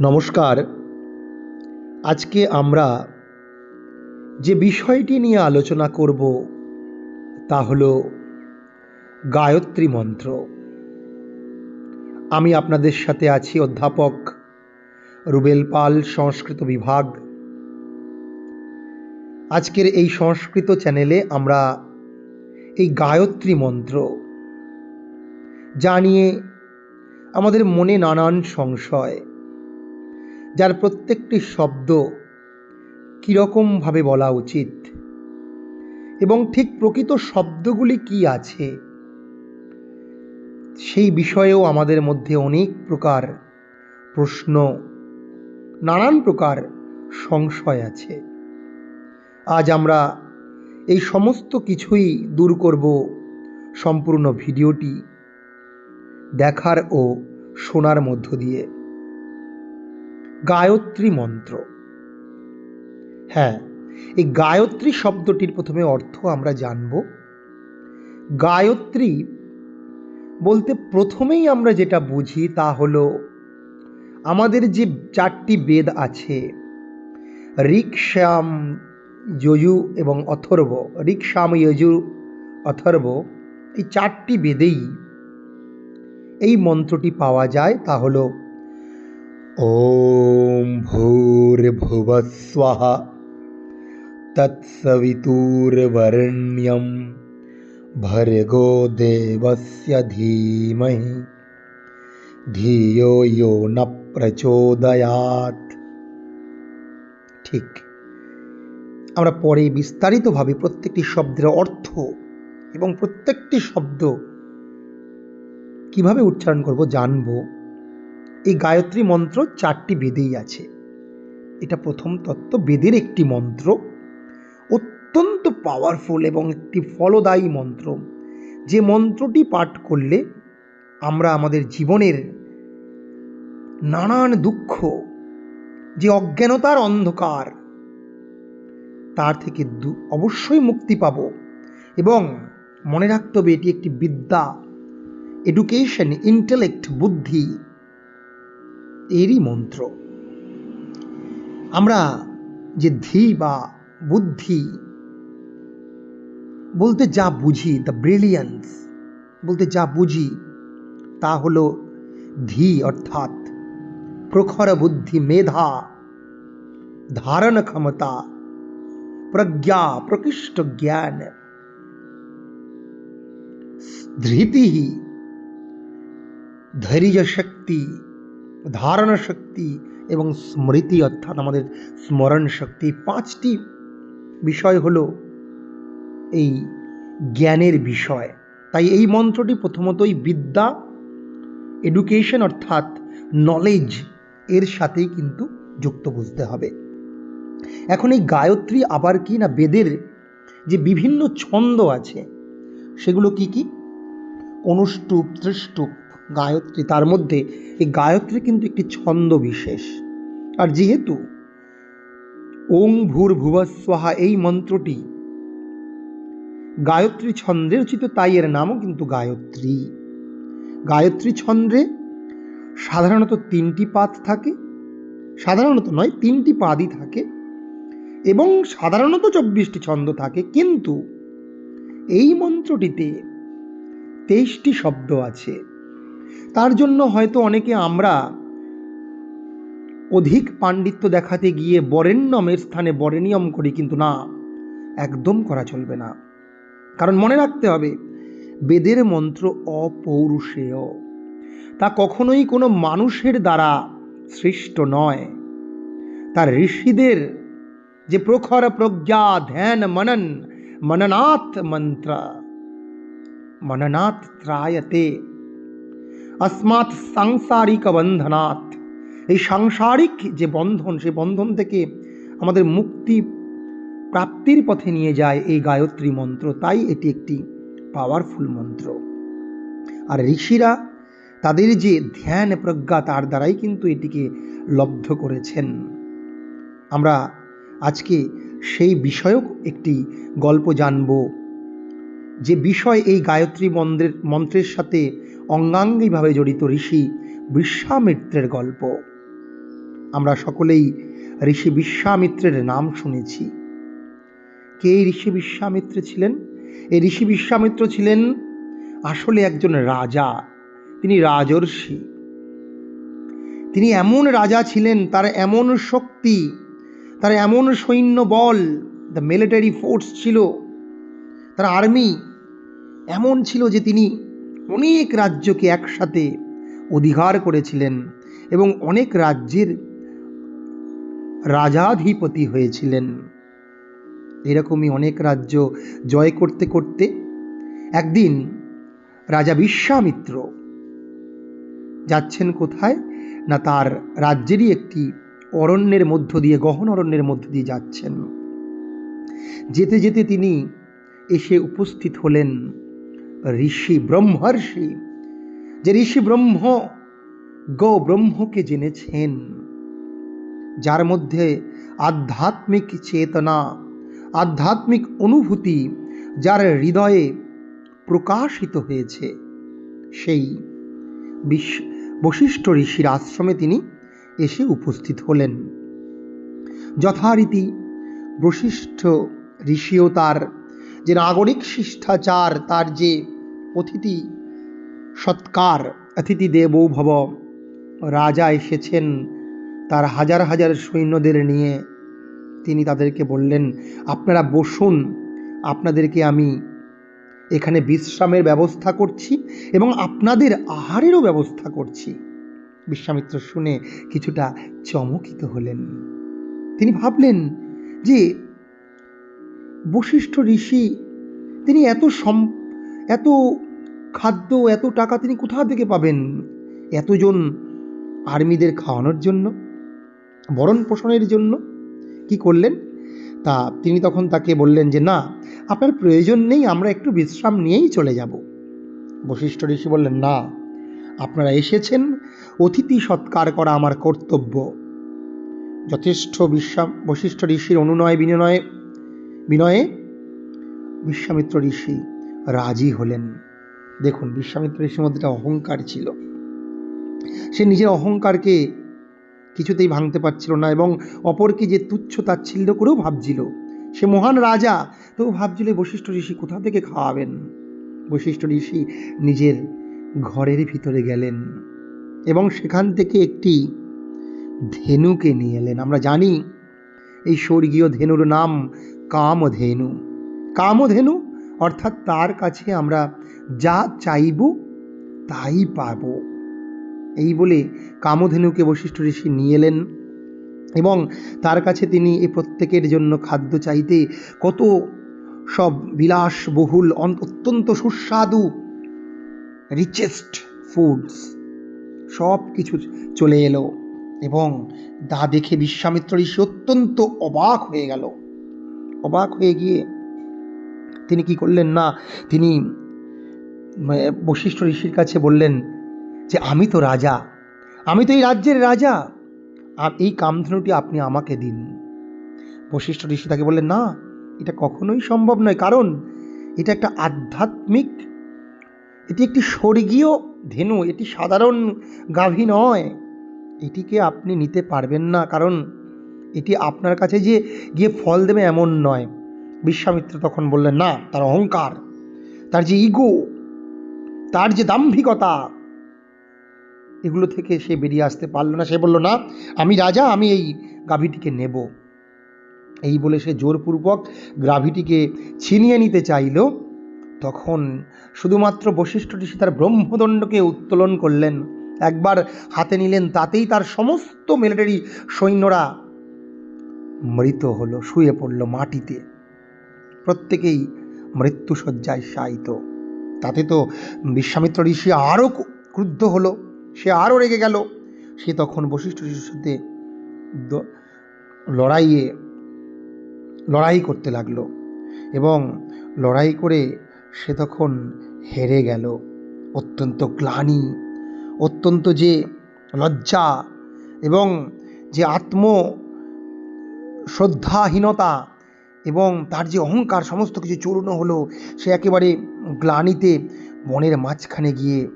নমস্কার। আজকে আমরা যে বিষয়টি নিয়ে আলোচনা করব তা হল গায়ত্রী মন্ত্র। আমি আপনাদের সাথে আছি অধ্যাপক রুবেল পাল, সংস্কৃত বিভাগ। আজকের এই সংস্কৃত চ্যানেলে আমরা এই গায়ত্রী মন্ত্র যা নিয়ে আমাদের মনে নানান সংশয় যার প্রত্যেকটি শব্দ কীরকমভাবে বলা উচিত? এবং ঠিক প্রকৃত শব্দগুলি কি আছে? সেই বিষয়েও আমাদের মধ্যে অনেক প্রকার প্রশ্ন, নানান প্রকার সংশয় আছে। আজ আমরা এই সমস্ত কিছুই দূর করব সম্পূর্ণ ভিডিওটি দেখার ও শোনার মধ্য দিয়ে। গায়ত্রী মন্ত্র। হ্যাঁ এই গায়ত্রী শব্দটির প্রথমে অর্থ আমরা জানব। গায়ত্রী বলতে প্রথমেই আমরা যেটা বুঝি তা হল আমাদের যে চারটি বেদ আছে ঋক শ্যাম যজু এবং অথর্ব। ঋক শ্যাম যজু, অথর্ব, এই চারটি বেদেই এই মন্ত্রটি পাওয়া যায়। তা হলো ॐ भूर्भुवस्वः तत्सवितुर्वरेण्यं भर्गो देवस्य धीमहि ধিয়ো ইয়ো ন প্রচোদয়াত ঠিক আমরা পরে বিস্তারিতভাবে প্রত্যেকটি শব্দের অর্থ এবং প্রত্যেকটি শব্দ কিভাবে উচ্চারণ করব জানবো এই গায়ত্রী মন্ত্র চারটি বেদেই আছে। এটা প্রথম তত্ত্ব, বেদের একটি মন্ত্র, অত্যন্ত পাওয়ারফুল এবং একটি ফলদায়ী মন্ত্র। যে মন্ত্রটি পাঠ করলে আমরা আমাদের জীবনের নানান দুঃখ, যে অজ্ঞানতার অন্ধকার, তার থেকে অবশ্যই মুক্তি পাব এবং মনে রাখতে হবে এটি একটি বিদ্যা এডুকেশন ইন্টেলেক্ট বুদ্ধি। এরই মন্ত্র। আমরা যে ধি বা বুদ্ধি বলতে যা বুঝি দ্য ব্রিলিয়ান্স বলতে যা বুঝি, তা হলো ধি অর্থাৎ প্রখর বুদ্ধি, মেধা, ধারণ ক্ষমতা, প্রজ্ঞা, প্রকৃষ্ট জ্ঞান। ধৃতি ধৈর্য শক্তি ধারণা শক্তি এবং স্মৃতি, অর্থাৎ আমাদের স্মরণ শক্তি পাঁচটি বিষয় হল এই জ্ঞানের বিষয়। তাই এই মন্ত্রটি প্রথমতই বিদ্যা এডুকেশন অর্থাৎ নলেজ এর সাথেই কিন্তু যুক্ত বুঝতে হবে। এখন এই গায়ত্রী আবার কি না বেদের যে বিভিন্ন ছন্দ আছে, সেগুলো কি কি? অনুষ্টুপ, ত্রিষ্টুপ গায়ত্রী, তার মধ্যে এই গায়ত্রী কিন্তু একটি ছন্দ বিশেষ। আর যেহেতু ওং ভূর ভুবস্বাহা এই মন্ত্রটি গায়ত্রী ছন্দে রচিত, তাই এর নামও কিন্তু গায়ত্রী। গায়ত্রী ছন্দ্রে সাধারণত তিনটি পাদ থাকে, সাধারণত নয়, তিনটি পাদই থাকে, এবং সাধারণত চব্বিশটি ছন্দ থাকে, কিন্তু এই মন্ত্রটিতে তেইশটি শব্দ আছে। তার জন্য হয়তো অনেকে আমরা অধিক পাণ্ডিত্য দেখাতে গিয়ে বরেণ্যমের স্থানে বরেনিয়ম করি, কিন্তু না, একদম করা চলবে না। কারণ মনে রাখতে হবে, বেদের মন্ত্র অপৌরুষেয়। তা কখনোই কোনো মানুষের দ্বারা সৃষ্ট নয়। তার ঋষিদের যে প্রখর প্রজ্ঞা, ধ্যান, মনন, মননাথ মন্ত্র, মননাথ ত্রায়তে আসমাত সাংসারিক বন্ধনাথ এই সাংসারিক যে বন্ধন সেই বন্ধন থেকে আমাদের মুক্তি প্রাপ্তির পথে নিয়ে যায় এই গায়ত্রী মন্ত্র। তাই এটি একটি পাওয়ারফুল মন্ত্র। আর ঋষিরা তাদের যে ধ্যান প্রজ্ঞা, তার দ্বারাই কিন্তু এটিকে লব্ধ করেছেন। আমরা আজকে সেই বিষয়ক একটি গল্প জানব। যে বিষয় এই গায়ত্রী মন্ত্রের মন্ত্রের সাথে অঙ্গাঙ্গিভাবে জড়িত ঋষি বিশ্বামিত্রের গল্প। আমরা সকলেই ঋষি বিশ্বামিত্রের নাম শুনেছি। কে ঋষি বিশ্বামিত্র ছিলেন? এই ঋষি বিশ্বামিত্র ছিলেন আসলে একজন রাজা। তিনি রাজর্ষি। তিনি এমন রাজা ছিলেন, তার এমন শক্তি, তার এমন সৈন্য বল দ্য মিলিটারি ফোর্স ছিল, তার আর্মি এমন ছিল যে তিনি অনেক রাজ্যকে একসাথে অধিকার করেছিলেন এবং অনেক রাজ্যের রাজাধিপতি হয়েছিলেন। এরকমই অনেক রাজ্য জয় করতে করতে একদিন রাজা বিশ্বামিত্র যাচ্ছেন কোথায়? না, তার রাজ্যেরই একটি অরণ্যের মধ্য দিয়ে, গহন অরণ্যের মধ্য দিয়ে যাচ্ছেন। যেতে যেতে তিনি এসে উপস্থিত হলেন। ঋষি ব্রহ্মর্ষি, যে ঋষি ব্রহ্ম গ ব্রহ্মকে জেনেছেন, যার মধ্যে আধ্যাত্মিক চেতনা, আধ্যাত্মিক অনুভূতি যার হৃদয়ে প্রকাশিত হয়েছে, সেই বিশ্ব বশিষ্ঠ ঋষির আশ্রমে তিনি এসে উপস্থিত হলেন। যথারীতি বশিষ্ঠ ঋষিও তার যে নাগরিক শিষ্টাচার, তার যে অতিথি সৎকার, অতিথি দেবো ভব। রাজা এসেছেন তার হাজার হাজার সৈন্যদের নিয়ে। তিনি তাদেরকে বললেন, আপনারা বসুন, আপনাদেরকে আমি এখানে বিশ্রামের ব্যবস্থা করছি এবং আপনাদের আহারেরও ব্যবস্থা করছি বিশ্বামিত্র শুনে কিছুটা চমকিত হলেন। তিনি ভাবলেন যে বশিষ্ঠ ঋষি, তিনি এত সম এত খাদ্য, এত টাকা তিনি কোথা থেকে পাবেন? এতজন আর্মিদের খাওয়ানোর জন্য? বরণ পোষণের জন্য? কি করলেন? তা তিনি তখন তাকে বললেন যে, না, আপনার প্রয়োজন নেই, আমরা একটু বিশ্রাম নিয়েই চলে যাব। বশিষ্ঠ ঋষি বললেন, না, আপনারা এসেছেন, অতিথি সৎকার করা আমার কর্তব্য। যথেষ্ট বিশ্বাম বশিষ্ঠ ঋষির অনুনয় বিনয়, বিনয়ে, বিশ্বামিত্র ঋষি রাজি হলেন। দেখুন, বিশ্বামিত্র ঋষির মধ্যে একটা অহংকার ছিল। সে নিজের অহংকারকে কিছুতেই ভাঙতে পারছিল না এবং অপরকে যে তুচ্ছ তাচ্ছিল্য করেও ভাবছিল, সে মহান রাজা তো ভাবছিল বশিষ্ঠ ঋষি কোথা থেকে খাওয়াবেন? বশিষ্ঠ ঋষি নিজের ঘরের ভিতরে গেলেন এবং সেখান থেকে একটি ধেনুকে নিয়ে এলেন। আমরা জানি, এই স্বর্গীয় ধেনুর নাম কামধেনু। কামধেনু অর্থাৎ তার কাছে আমরা যা চাইব তাই পাব। এই বলে কামধেনুকে বশিষ্ঠ ঋষি নিয়ে এলেন এবং তার কাছে তিনি এ প্রত্যেকের জন্য খাদ্য চাইতে কত সব বিলাসবহুল অত্যন্ত সুস্বাদু রিচেস্ট ফুডস সব কিছু চলে এলো এবং তা দেখে বিশ্বামিত্র ঋষি অত্যন্ত অবাক হয়ে গেল। অবাক হয়ে গিয়ে তিনি কি করলেন? না, তিনি বশিষ্ঠ ঋষির কাছে বললেন যে, আমি তো রাজা। আমি তো এই রাজ্যের রাজা। এই কামধেনুটি আপনি আমাকে দিন। বশিষ্ঠ ঋষি তাকে বললেন, না, এটা কখনোই সম্ভব নয়। কারণ এটা একটা আধ্যাত্মিক, এটি একটি স্বর্গীয় ধেনু, এটি সাধারণ গাভী নয়। এটিকে আপনি নিতে পারবেন না। কারণ এটি আপনার কাছে যে গিয়ে ফল দেবে এমন নয়। বিশ্বামিত্র তখন বললেন, না, তার অহংকার, তার যে ইগো তার যে দাম্ভিকতা, এগুলো থেকে সে বেরিয়ে আসতে পারল না। সে বলল, না, আমি রাজা, আমি এই গাভীটিকে নেব। এই বলে সে জোরপূর্বক গ্রাভিটিকে ছিনিয়ে নিতে চাইল। তখন শুধুমাত্র বশিষ্ঠ ঋষি তার ব্রহ্মদণ্ডকে উত্তোলন করলেন। একবার হাতে নিলেন, তাতেই তার সমস্ত মিলিটারি সৈন্যরা মৃত হলো, শুয়ে পড়ল মাটিতে। প্রত্যেকেই মৃত্যুসজ্জায় শায়িত। তাতে তো বিশ্বামিত্র ঋষি আরও ক্রুদ্ধ হলো। সে আরও রেগে গেল। সে তখন বশিষ্ঠ ঋষির সাথে লড়াইয়ে, লড়াই করতে লাগল এবং লড়াই করে সে তখন হেরে গেল। অত্যন্ত গ্লানি, অত্যন্ত যে লজ্জা এবং যে আত্ম শ্রদ্ধাহীনতা এবং তার যে অহংকার, সমস্ত কিছু চূর্ণ হলো, সে একেবারে গ্লানিতে বনের মাঝখানে গিয়ে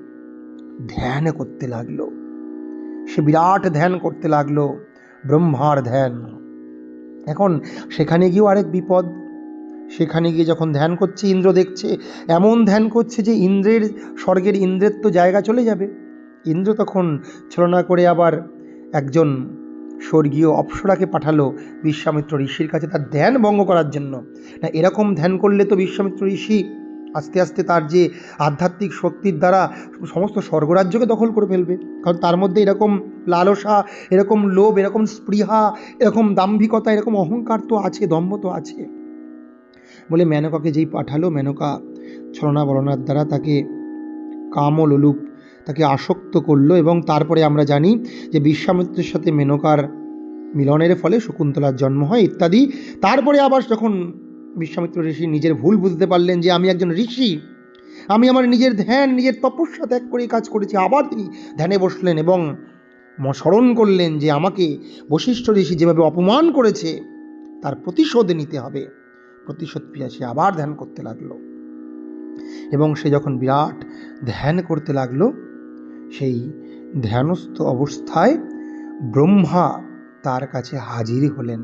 ধ্যান করতে লাগল। সে বিরাট ধ্যান করতে লাগল, ব্রহ্মার ধ্যান। এখন সেখানে গিয়েও আরেক বিপদ। সেখানে গিয়ে যখন ধ্যান করছে, ইন্দ্র দেখছে, এমন ধ্যান করছে যে ইন্দ্রের, স্বর্গের ইন্দ্রের তো জায়গা চলে যাবে। ইন্দ্র তখন ছলনা করে আবার একজন স্বর্গীয় অপ্সরাকে পাঠালো বিশ্বামিত্র ঋষির কাছে তার ধ্যান ভঙ্গ করার জন্য। না, এরকম ধ্যান করলে তো বিশ্বামিত্র ঋষি আস্তে আস্তে তার যে আধ্যাত্মিক শক্তির দ্বারা সমস্ত স্বর্গরাজ্যকে দখল করে ফেলবে। কারণ তার মধ্যে এরকম লালসা, এরকম লোভ, এরকম স্পৃহা, এরকম দাম্ভিকতা, এরকম অহংকার তো আছে, দম্ভ তো আছে। বলে মেনকাকে যেই পাঠালো, মেনকা ছলনা বলনার দ্বারা তাকে কাম ও লোলুপ তাকে আসক্ত করল এবং তারপরে আমরা জানি যে বিশ্বামিত্রের সাথে মেনকার মিলনের ফলে শকুন্তলার জন্ম হয় ইত্যাদি। তারপরে আবার যখন বিশ্বামিত্র ঋষি নিজের ভুল বুঝতে পারলেন যে আমি একজন ঋষি, আমি আমার নিজের ধ্যান, নিজের তপস্যা ত্যাগ করে কাজ করেছি, আবার তিনি ধ্যানে বসলেন এবং স্মরণ করলেন যে আমাকে বশিষ্ঠ ঋষি যেভাবে অপমান করেছে, তার প্রতিশোধ নিতে হবে। প্রতিশোধ পেয়ে সে আবার ধ্যান করতে লাগল। এবং সে যখন বিরাট ধ্যান করতে লাগল সেই ধ্যানস্থ অবস্থায় ব্রহ্মা তার কাছে হাজির হলেন।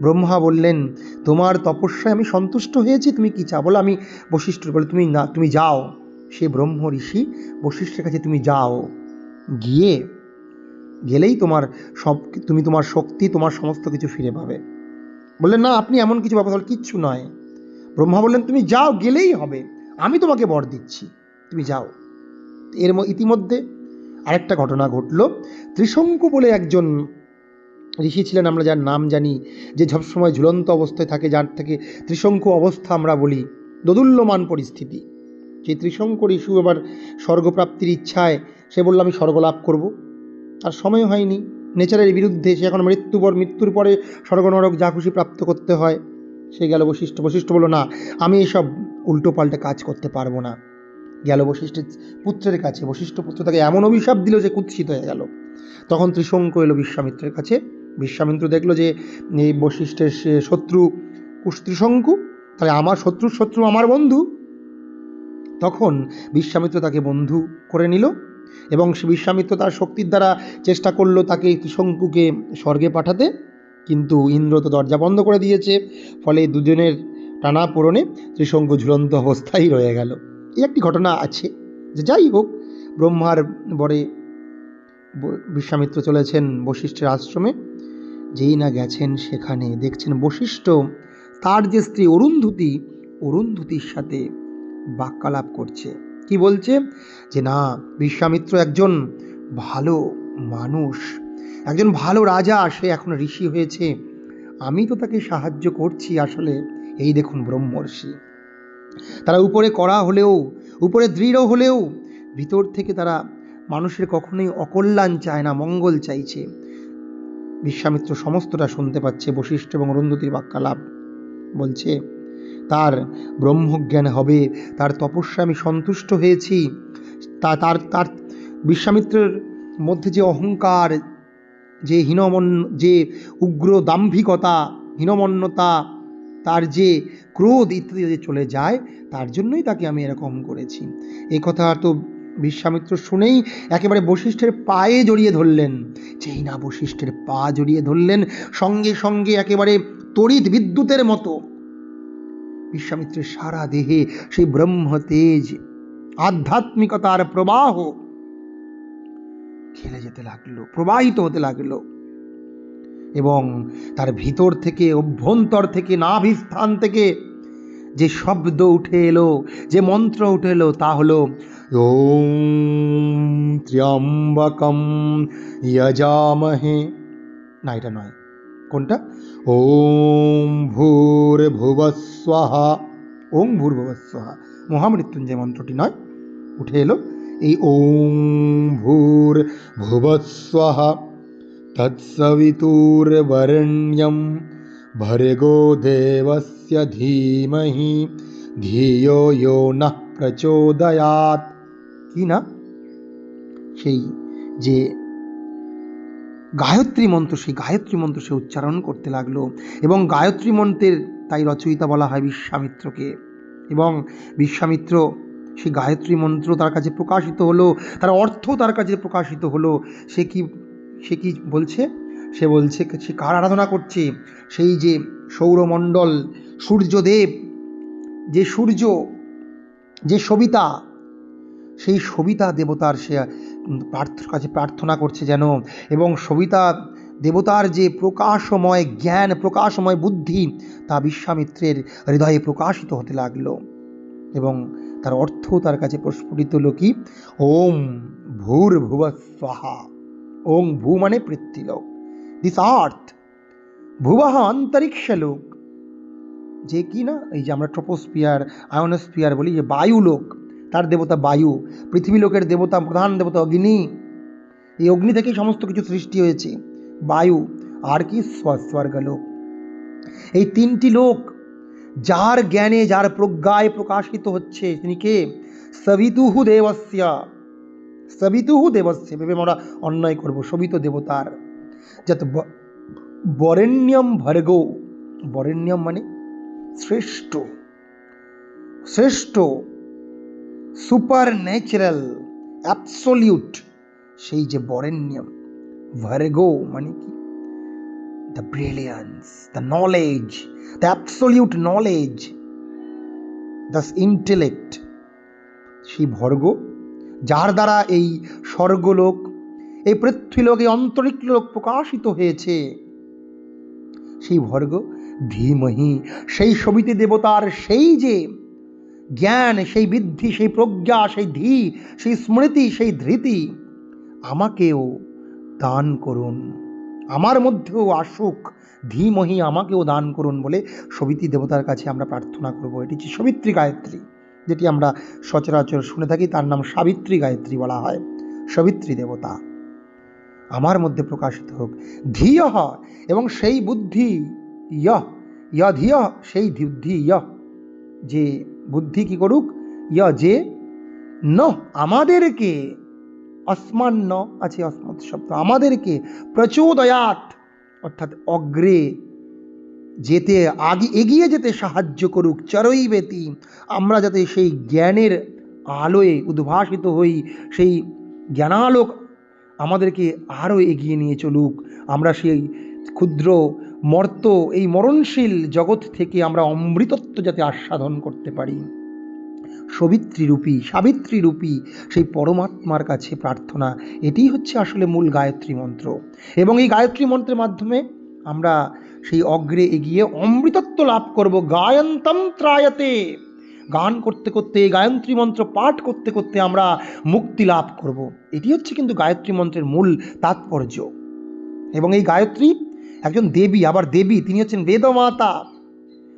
ব্রহ্মা বললেন, তোমার তপস্যায় আমি সন্তুষ্ট হয়েছি, তুমি কি চা বলো, আমি বশিষ্ঠ, বলে, তুমি না, তুমি যাও। সে ব্রহ্ম ঋষি বশিষ্ঠের কাছে, তুমি যাও। গিয়ে গেলেই তোমার সব, তুমি তোমার শক্তি, তোমার সমস্ত কিছু ফিরে পাবে। বললেন, না, আপনি এমন কিছু ব্যাপার কিচ্ছু নয়। ব্রহ্মা বললেন, তুমি যাও, গেলেই হবে। আমি তোমাকে বর দিচ্ছি। তুমি যাও। এর ইতিমধ্যে আরেকটা ঘটনা ঘটলো। ত্রিশঙ্কু বলে একজন ঋষি ছিলেন, আমরা যার নাম জানি, যে সবসময় ঝুলন্ত অবস্থায় থাকে, যার থেকে ত্রিশঙ্কু অবস্থা আমরা বলি, দোদুল্যমান পরিস্থিতি। সেই ত্রিশঙ্কু ঋষু এবার স্বর্গপ্রাপ্তির ইচ্ছায়, সে বলল, আমি স্বর্গ লাভ করব। তার সময় হয়নি। নেচারের বিরুদ্ধে সে এখন মৃত্যু পর মৃত্যুর পরে স্বর্গ নরক যা খুশি প্রাপ্ত করতে হয়, সে গেল বৈশিষ্ট্য বশিষ্ঠ বলল, না, আমি এসব উল্টো পাল্টে কাজ করতে পারব না। গেল বশিষ্ঠের পুত্রের কাছে। বশিষ্ঠ পুত্র তাকে এমন অভিশাপ দিল যে কুৎসিত হয়ে গেল। তখন ত্রিশঙ্ক এলো বিশ্বামিত্রের কাছে। বিশ্বামিত্র দেখল যে এই বশিষ্ঠের শত্রু ত্রিশঙ্কু, তাহলে আমার শত্রুর শত্রু আমার বন্ধু। তখন বিশ্বামিত্র তাকে বন্ধু করে নিল এবং সে বিশ্বামিত্র তার শক্তির দ্বারা চেষ্টা করল তাকে ত্রিশঙ্কুকে স্বর্গে পাঠাতে। কিন্তু ইন্দ্র তো দরজা বন্ধ করে দিয়েছে, ফলে দুজনের টানা পূরণে ত্রিশঙ্কু ঝুলন্ত অবস্থায় রয়ে গেল। এই একটি ঘটনা আছে। যে যাই হোক, ব্রহ্মার বরে বিশ্বামিত্র চলেছেন বশিষ্ঠের আশ্রমে। যেই না গেছেন সেখানে দেখছেন বশিষ্ঠ তার যে স্ত্রী অরুন্ধতী, অরুন্ধতির সাথে বাক্যালাপ করছে। কি বলছে? যে না, বিশ্বামিত্র একজন ভালো মানুষ, একজন ভালো রাজা, সে এখন ঋষি হয়েছে। আমি তো তাকে সাহায্য করছি আসলে। এই দেখুন ব্রহ্মর্ষি। তারা উপরে করা হলেও, উপরে দৃঢ় হলেও, ভিতর থেকে তারা মানুষের কখনোই অকল্যাণ চায় না, মঙ্গল চাইছে। বিশ্বামিত্র সমস্তটা শুনতে পাচ্ছে, বশিষ্ঠ এবং অরুন্ধতির বাক্যালাপ বলছে, তার ব্রহ্মজ্ঞান হবে, তার তপস্যা আমি সন্তুষ্ট হয়েছি। তা, তার তার, বিশ্বামিত্রের মধ্যে যে অহংকার, যে হীনমন, যে উগ্র দাম্ভিকতা হীনমন্যতা, তার যে ক্রোধ ইত্যাদি চলে যায়, তার জন্যই তাকে আমি এরকম করেছি। এই কথা তো বিশ্বামিত্র শুনেই একেবারে বশিষ্ঠের পায়ে জড়িয়ে ধরলেন। যেই না বশিষ্ঠের পা জড়িয়ে ধরলেন, সঙ্গে সঙ্গে একেবারে তড়িৎ বিদ্যুতের মতো। বিশ্বামিত্রের সারা দেহে সেই ব্রহ্ম তেজ আধ্যাত্মিকতার প্রবাহ খেলে যেতে লাগল, প্রবাহিত হতে লাগল। এবং তার ভিতর থেকে, অভ্যন্তর থেকে, নাভিস্থান থেকে যে শব্দ উঠে এলো, যে মন্ত্র উঠে এলো, তা হলো, ওম ত্র্যম্বকম যজামহে না, এটা নয়। কোনটা? ওম ভূর্ভুবস্বহা ওম ভূর্ভুবস্বহা মহামৃত্যুঞ্জয় মন্ত্রটি নয়। উঠে এলো, এই ওম ভূর ভুবস্বহা তৎসবিতুর্বরণ্যম ভর্গো দেবস্য ধীমহি ধিয়ো নঃ প্রচোদয়াত কি না সেই যে গায়ত্রী মন্ত্র, সেই গায়ত্রী মন্ত্র সে উচ্চারণ করতে লাগল এবং গায়ত্রী মন্ত্রের তাই রচয়িতা বলা হয় বিশ্বামিত্রকে এবং বিশ্বামিত্র সেই গায়ত্রী মন্ত্র তার কাছে প্রকাশিত হলো, তার অর্থ তার কাছে প্রকাশিত হলো, সে কি সে কি বলছে? সে বলছে, সে কার আরাধনা করছে? সেই যে সৌরমণ্ডল, সূর্যদেব, যে সূর্য, যে সবিতা, সেই সবিতা দেবতার সে প্রার্থ, কাছে প্রার্থনা করছে যেন। এবং সবিতা দেবতার যে প্রকাশময় জ্ঞান, প্রকাশময় বুদ্ধি, তা বিশ্বামিত্রের হৃদয়ে প্রকাশিত হতে লাগল। এবং তার অর্থ তার কাছে প্রস্ফুটিত হলো কি? ওম ভূর ভুব ওম ভূ মানে পৃথ্বীলোক। দিস আর্থ ভুবাহ অন্তরিক্ষ লোক যে কি না? এই যে আমরা ট্রোপোস্পিয়ার আয়নোস্পিয়ার বলি, যে বায়ু লোক তার দেবতা বায়ু পৃথিবী লোকের দেবতা, প্রধান দেবতা অগ্নি। এই অগ্নি থেকেই সমস্ত কিছু সৃষ্টি হয়েছে। বায়ু, আর কি? স্বর্গলোক এই তিনটি লোক, যার জ্ঞানে, যার প্রজ্ঞায় প্রকাশিত হচ্ছে, তিনি কে? সবিতুহু দেবস্য। সবিতুহু দেবস্য, ভেবে আমরা অন্যায় করব সবিত দেবতার। যত বরেণ্যম ভর্গ বরেণ্যম মানে শ্রেষ্ঠ। শ্রেষ্ঠ সুপার ন্যাচারাল অ্যাবসলিউট সেই যে বরেণ্যম। ভার্গো মানে কি? The brilliance the knowledge the absolute knowledge the intellect সেই ভর্গ যার দ্বারা এই স্বর্গলোক, এই পৃথ্বীলোক, এই অন্তরিক লোক প্রকাশিত হয়েছে। সেই ভর্গ ধীমহি, সেই সবিতে দেবতার সেই যে জ্ঞান, সেই বৃদ্ধি, সেই প্রজ্ঞা, সেই ধী, সেই স্মৃতি, সেই ধৃতি, আমাকেও দান করুন। আমার মধ্যেও আসুক, ধীমহি আমাকেও দান করুন বলে সবিতি দেবতার কাছে আমরা প্রার্থনা করব। এটি হচ্ছে সবিত্রী গায়ত্রী। যেটি আমরা সচরাচর শুনে থাকি, তার নাম সাবিত্রী গায়ত্রী বলা হয়। সবিত্রী দেবতা। আমার মধ্যে প্রকাশিত হোক, ধিয় এবং সেই বুদ্ধি ইয় ইয় ধিয় সেই বুদ্ধি ইয়। যে বুদ্ধি কি করুক, ইয় যে, ন আমাদেরকে অস্মান্ন, আছে অস্মৎ শব্দ, আমাদেরকে প্রচোদয়াত অর্থাৎ অগ্রে যেতে আগে এগিয়ে যেতে সাহায্য করুক, চরই বেতি আমরা যাতে সেই জ্ঞানের আলোয় উদ্ভাসিত হই, সেই জ্ঞানালোক আমাদেরকে আরও এগিয়ে নিয়ে চলুক। আমরা সেই ক্ষুদ্র, মর্ত, এই মরণশীল জগৎ থেকে আমরা অমৃতত্ব যাতে আস্বাদন করতে পারি। সবিত্রীরূপী, সাবিত্রীরূপী সেই পরমাত্মার কাছে প্রার্থনা, এটিই হচ্ছে আসলে মূল গায়ত্রী মন্ত্র। এবং এই গায়ত্রী মন্ত্রের মাধ্যমে আমরা সেই অগ্রে এগিয়ে অমৃতত্ব লাভ করব। গায়ন্তম ত্রায়তে। গান করতে করতে, গায়ত্রী মন্ত্র পাঠ করতে করতে আমরা মুক্তি লাভ করব। এটি হচ্ছে কিন্তু গায়ত্রী মন্ত্রের মূল তাৎপর্য। এবং এই গায়ত্রী একজন দেবী, আবার দেবী, তিনি হচ্ছেন বেদমাতা।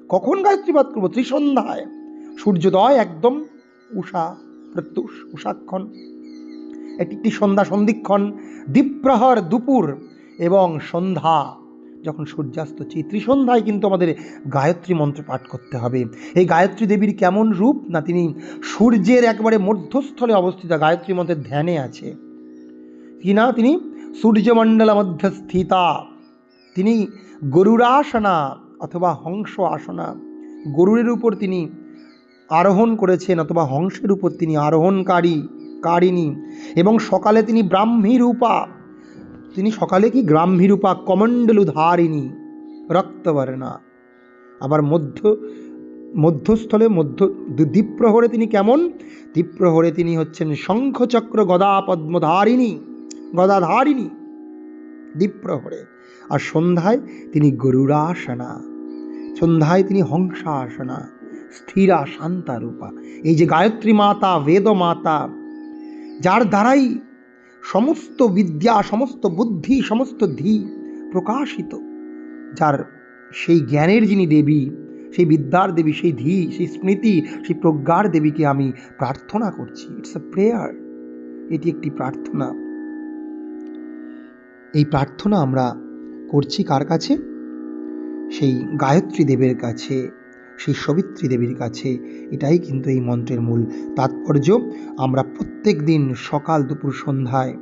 কখন গায়ত্রী পাঠ করব? ত্রিসন্ধ্যায়। সূর্যোদয় একদম উষা, প্রত্যুষ, উষাক্ষণ। একটি সন্ধ্যা সন্ধিক্ষণ, দ্বীপ্রহর দুপুর এবং সন্ধ্যা। যখন সূর্যাস্ত হচ্ছে এই ত্রিসন্ধ্যায় কিন্তু আমাদের গায়ত্রী মন্ত্র পাঠ করতে হবে। এই গায়ত্রী দেবীর কেমন রূপ? না, তিনি সূর্যের একবারে মধ্যস্থলে অবস্থিত গায়ত্রী মন্ত্রের ধ্যানে আছে। কি না, তিনি সূর্যমণ্ডল মধ্যে স্থিতা তিনি গরুরাসনা অথবা হংস আসনা গরুরের উপর তিনি আরোহণ করেছেন অথবা হংসের উপর তিনি আরোহণকারী, কারিণী। এবং সকালে তিনি ব্রাহ্মী রূপা তিনি সকালে কি গ্রাম্ভী রূপা কমণ্ডলু ধারিণী রক্তবর্ণা। আবার মধ্য, মধ্যস্থলে মধ্য, দ্বীপ্রহরে তিনি কেমন? দ্বীপ্রহরে তিনি হচ্ছেন শঙ্খচক্র গদা পদ্মধারিণী গদাধারিণী। দ্বীপ্রহরে। আর সন্ধ্যায় তিনি গরুড়াসনা, সন্ধ্যায় তিনি হংসাসনা স্থিরা শান্তারূপা এই যে গায়ত্রী মাতা বেদ মাতা যার দ্বারাই সমস্ত বিদ্যা, সমস্ত বুদ্ধি, সমস্ত ধি প্রকাশিত। যার সেই জ্ঞানের যিনি দেবী, সেই বিদ্যার দেবী, সেই ধি, সেই স্মৃতি, সেই প্রজ্ঞার দেবীকে আমি প্রার্থনা করছি। ইটস এ প্রেয়ার এটি একটি প্রার্থনা। এই প্রার্থনা আমরা করছি কার কাছে? সেই গায়ত্রী দেবের কাছে। সেই সবিত্রী দেবীর কাছে। এটাই কিন্তু এই মন্ত্রের মূল তাৎপর্য। আমরা প্রত্যেক দিন সকাল দুপুর সন্ধ্যায়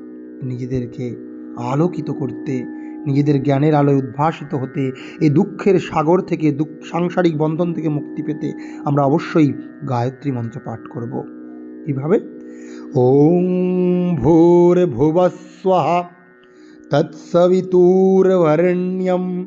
নিজেদেরকে আলোকিত করতে, নিজেদের জ্ঞানের আলোয় উদ্ভাসিত হতে এই দুঃখের সাগর থেকে দুঃখ, সাংসারিক বন্ধন থেকে মুক্তি পেতে আমরা অবশ্যই গায়ত্রী মন্ত্র পাঠ করব। এইভাবে ওম ভূর ভুবস্বাহা তৎসবিতুর্বরেণ্যম।